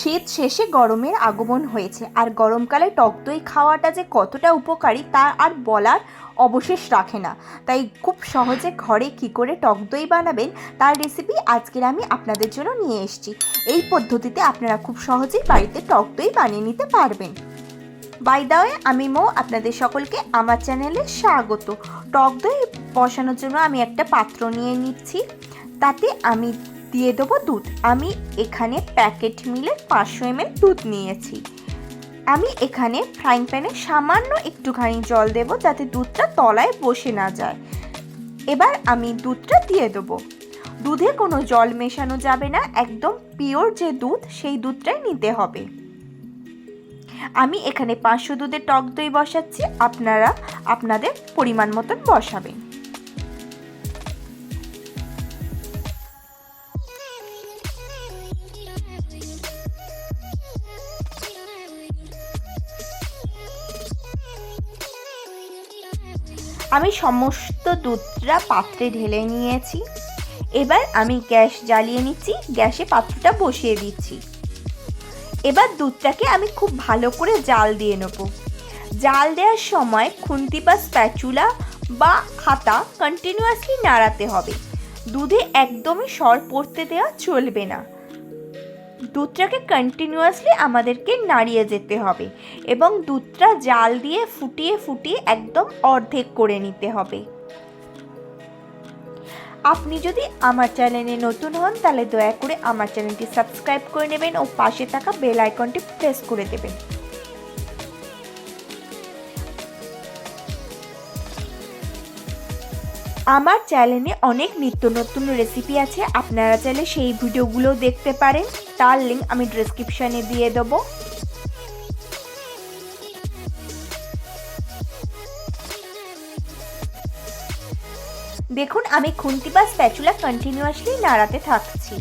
শীত শেষে গরমের আগমন হয়েছে, আর গরমকালে টক দই খাওয়াটা যে কতটা উপকারী তা আর বলার অবশেষ রাখে না। তাই খুব সহজে ঘরে কি করে টক দই বানাবেন তার রেসিপি আজকের আমি আপনাদের জন্য নিয়ে এসেছি। এই পদ্ধতিতে আপনারা খুব সহজেই বাড়িতে টক দই বানিয়ে নিতে পারবেন। বাই দা ওয়ে আমি মো, আপনাদের সকলকে আমার চ্যানেলে স্বাগত। টক দই বসানোর জন্য আমি একটা পাত্র নিয়ে নিচ্ছি। তাতে আমি দিয়ে দেবো দুধ। আমি এখানে প্যাকেট মিলে পাঁচশো এমএল দুধ নিয়েছি। আমি এখানে ফ্রাইং প্যানে সামান্য একটুখানি জল দেব যাতে দুধটা তলায় বসে না যায়। এবার আমি দুধটা দিয়ে দেবো। দুধে কোনো জল মেশানো যাবে না, একদম পিওর যে দুধ, সেই দুধটাই নিতে হবে। আমি এখানে পাঁচশো দুধের টক দই বসাচ্ছি, আপনারা আপনাদের পরিমাণ মতন বসাবেন। আমি সমস্ত দুধটা পাত্রে ঢেলে নিয়েছি। এবার আমি গ্যাস জ্বালিয়ে নিচ্ছি, গ্যাসে পাত্রটা বসিয়ে দিচ্ছি। এবার দুধটাকে আমি খুব ভালো করে জাল দিয়ে নেব। জাল দেওয়ার সময় খুন্তি বা স্প্যাচুলা বা হাতা কন্টিনিউয়াসলি নাড়াতে হবে। দুধে একদমই সর পড়তে দেওয়া চলবে না। দুধটাকে কন্টিনিউয়াসলি আমাদেরকে নাড়িয়ে যেতে হবে এবং দুধটা জাল দিয়ে ফুটিয়ে ফুটিয়ে একদম অর্ধেক করে নিতে হবে। আপনি যদি আমার চ্যানেলে নতুন হন, তাহলে দয়া করে আমার চ্যানেলটি সাবস্ক্রাইব করে নেবেন ও পাশে থাকা বেল আইকনটি প্রেস করে দেবেন। আমার চ্যানেলে অনেক নিত্য নতুন রেসিপি আছে, আপনারা চাইলে সেই ভিডিওগুলো দেখতে পারেন। তার লিঙ্ক আমি ডিসক্রিপশানে দিয়ে দেবো। দেখুন, আমি খুন্তি বা স্প্যাচুলা কন্টিনিউয়াসলি নাড়াতে থাকছি।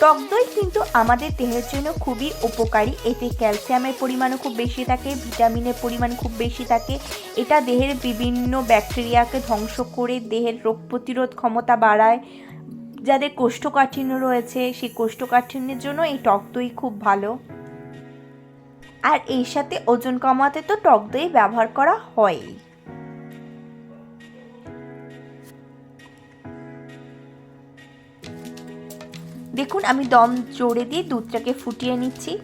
টক দই কিন্তু আমাদের দেহের জন্য খুবই উপকারী। এতে ক্যালসিয়ামের পরিমাণও খুব বেশি থাকে, ভিটামিনের পরিমাণ খুব বেশি থাকে। এটা দেহের বিভিন্ন ব্যাকটেরিয়াকে ধ্বংস করে দেহের রোগ প্রতিরোধ ক্ষমতা বাড়ায়। যাদের কোষ্ঠকাঠিন্য রয়েছে, সেই কোষ্ঠকাঠিন্যের জন্য এই টক দই খুব ভালো। আর এর সাথে ওজন কমাতে তো টক দই ব্যবহার করা হয়ই। দেখুন, আমি দম জোরে দিয়ে দুধটাকে ফুটিয়ে নিচ্ছি।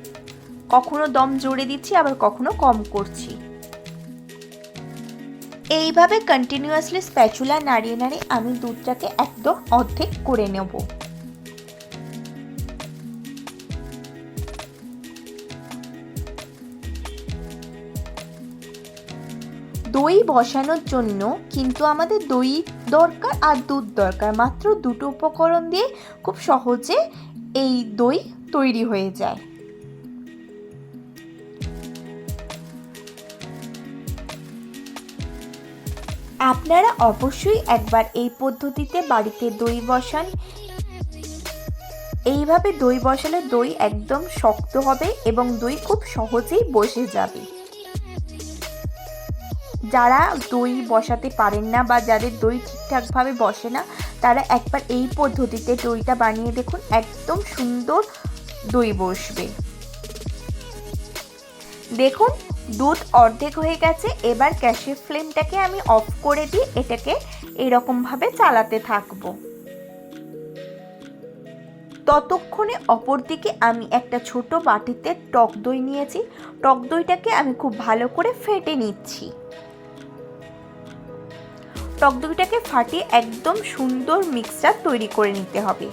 কখনো দম জোরে দিচ্ছি, আবার কখনো কম করছি। এইভাবে কন্টিনিউয়াসলি স্প্যাচুলা নাড়িয়ে নাড়িয়ে আমি দুধটাকে একদম অর্ধেক করে নেব। দই বসানোর জন্য কিন্তু আমাদের দই দরকার আর দুধ দরকার। মাত্র দুটো উপকরণ দিয়ে খুব সহজে এই দই তৈরি হয়ে যায়। আপনারা অবশ্যই একবার এই পদ্ধতিতে বাড়িতে দই বসান। এইভাবে দই বসালে দই একদম শক্ত হবে এবং দই খুব সহজেই বসে যাবে। যারা দই বসাতে পারেন না বা যাদের দই ঠিকঠাকভাবে বসে না, তারা একবার এই পদ্ধতিতে দইটা বানিয়ে দেখুন, একদম সুন্দর দই বসবে। দেখুন দুধ অর্ধেক হয়ে গেছে, এবার গ্যাসের ফ্লেমটাকে আমি অফ করে দিই এটাকে এরকমভাবে চালাতে থাকব। ততক্ষণে অপরদিকে আমি একটা ছোট বাটিতে টক দই নিয়েছি। টক দইটাকে আমি খুব ভালো করে ফেটে নিচ্ছি। টক দইটাকে ফাটিয়ে একদম সুন্দর মিক্সচার তৈরি করে নিতে হবে।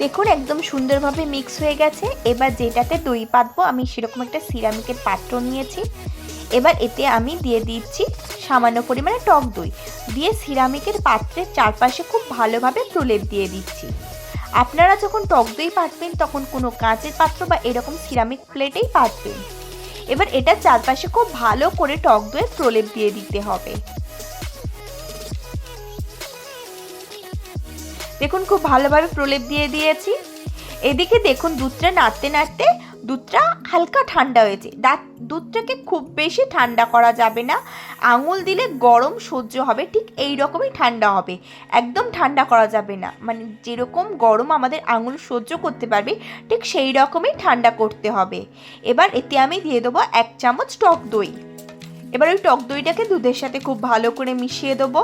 দেখুন, একদম সুন্দরভাবে মিক্স হয়ে গেছে। এবার যেটাতে দই পাতবো, আমি সেরকম একটা সিরামিকের পাত্র নিয়েছি। এবার এতে আমি দিয়ে দিচ্ছি সামান্য পরিমাণে টক দই। দিয়ে সিরামিকের পাত্রের চারপাশে খুব ভালোভাবে প্রলেপ দিয়ে দিচ্ছি। আপনারা যখন টক দই পাতবেন, তখন কোনো কাঁচের পাত্র বা এরকম সিরামিক প্লেটেই পাতবেন। এবার এটা চারপাশে খুব ভালো করে টক দইয়ের প্রলেপ দিয়ে দিতে হবে। দেখুন, খুব ভালোভাবে প্রলেপ দিয়ে দিয়েছি। এদিকে দেখুন, দুধটা নাড়তে নাড়তে দুধটা হালকা ঠান্ডা হয়েছে। দুধটাকে খুব বেশি ঠান্ডা করা যাবে না। আঙুল দিলে গরম সহ্য হবে, ঠিক এই রকমই ঠান্ডা হবে। একদম ঠান্ডা করা যাবে না। মানে যেরকম গরম আমাদের আঙুল সহ্য করতে পারবে, ঠিক সেই রকমই ঠান্ডা করতে হবে। এবার এতে আমি দিয়ে দেবো এক চামচ টক দই। এবার ওই টক দইটাকে দুধের সাথে খুব ভালো করে মিশিয়ে দেবো।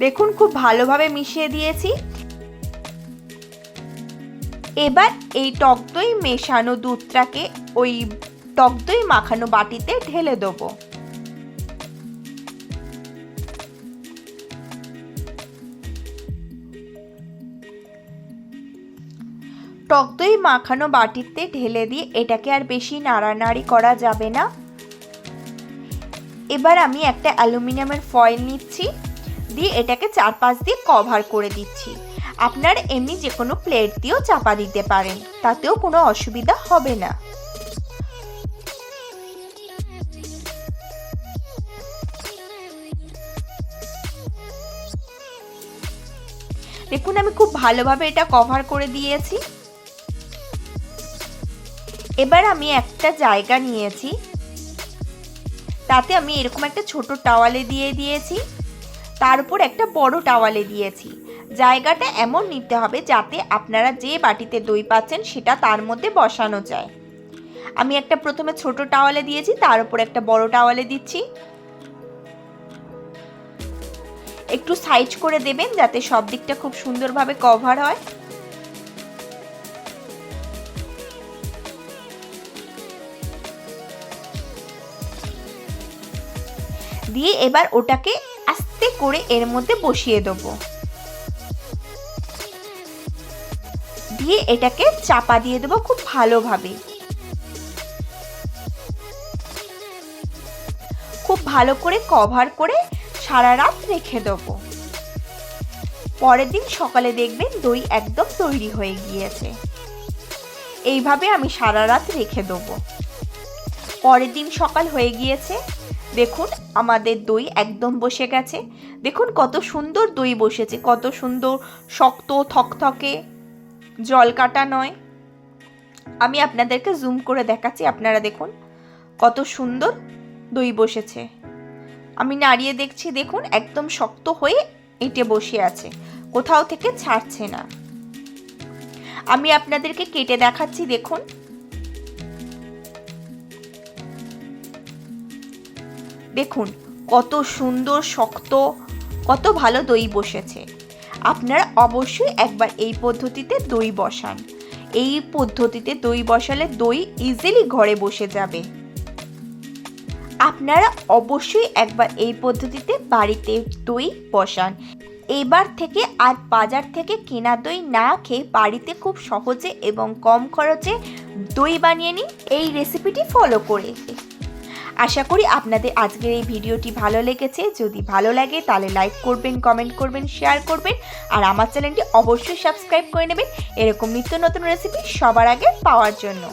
দেখুন, খুব ভালোভাবে মিশিয়ে দিয়েছি। এবার এই টক দই মেশানো দুধটাকে ওই টক দই মাখানো বাটিতে ঢেলে দেবো। টক দই মাখানো বাটিতে ঢেলে দিয়ে এটাকে আর বেশি নাড়ানাড়ি করা যাবে না। এবার আমি একটা অ্যালুমিনিয়ামের ফয়েল নিচ্ছি। দিয়ে এটাকে চার পাঁচ দিয়ে কভার করে দিচ্ছি। আপনার এমনি যে কোনো প্লেট দিয়েও চাপা দিতে পারেন, তাতেও কোনো অসুবিধা হবে না। দেখুন, আমি খুব ভালোভাবে এটা কভার করে দিয়েছি। এবার আমি একটা জায়গা নিয়েছি। তাতে আমি এরকম একটা ছোট টাওয়ালে দিয়ে দিয়েছি। তার উপর একটা বড় টাওয়ালে দিয়েছি। জায়গাটা এমন নিতে হবে যাতে আপনারা যে বাটিতে দই পাচ্ছেন সেটা তার মধ্যে বসানো যায়। আমি একটা প্রথমে ছোট টাওয়ালে দিয়েছি, তার উপর একটা বড় টাওয়ালে দিচ্ছি। একটু সাইজ করে দেবেন যাতে সব দিকটা খুব সুন্দরভাবে কভার হয়। দিয়ে এবার ওটাকে আস্তে করে এর মধ্যে বসিয়ে দেবো। দিয়ে এটাকে চাপা দিয়ে দেবো খুব ভালোভাবে। খুব ভালো করে কভার করে সারা রাত রেখে দেবো। পরের দিন সকালে দেখবেন দই একদম তৈরি হয়ে গিয়েছে। এইভাবে আমি সারা রাত রেখে দেবো। পরের দিন সকাল হয়ে গিয়েছে দেখুন, আমাদের দই একদম বসে গেছে। দেখুন কত সুন্দর দই বসেছে, কত সুন্দর শক্ত, থকথকে জল কাটা নয়। আমি আপনাদেরকে জুম করে দেখাচ্ছি, আপনারা দেখুন কত সুন্দর দই বসেছে। আমি নাড়িয়ে দেখছি, দেখুন একদম শক্ত হয়ে এঁটে বসে আছে, কোথাও থেকে ছাড়ছে না। আমি আপনাদেরকে কেটে দেখাচ্ছি, দেখুন। দেখুন, কত সুন্দর, শক্ত, কত ভালো দই বসেছে। আপনারা অবশ্যই একবার এই পদ্ধতিতে দই বসান। এই পদ্ধতিতে দই বসালে দই ইজিলি ঘরে বসে যাবে। আপনারা অবশ্যই একবার এই পদ্ধতিতে বাড়িতে দই বসান। এবার থেকে আর বাজার থেকে কেনা দই না খেয়ে বাড়িতে খুব সহজে এবং কম খরচে দই বানিয়ে নিন। এই রেসিপিটি ফলো করে। আশা করি আপনাদের আজকের এই ভিডিওটি ভালো লেগেছে। যদি ভালো লাগে তাহলে লাইক করবেন কমেন্ট করবেন শেয়ার করবেন। আর আমার চ্যানেলটি অবশ্যই সাবস্ক্রাইব করে নেবেন। এরকম নিত্য নতুন রেসিপি সবার আগে পাওয়ার জন্য।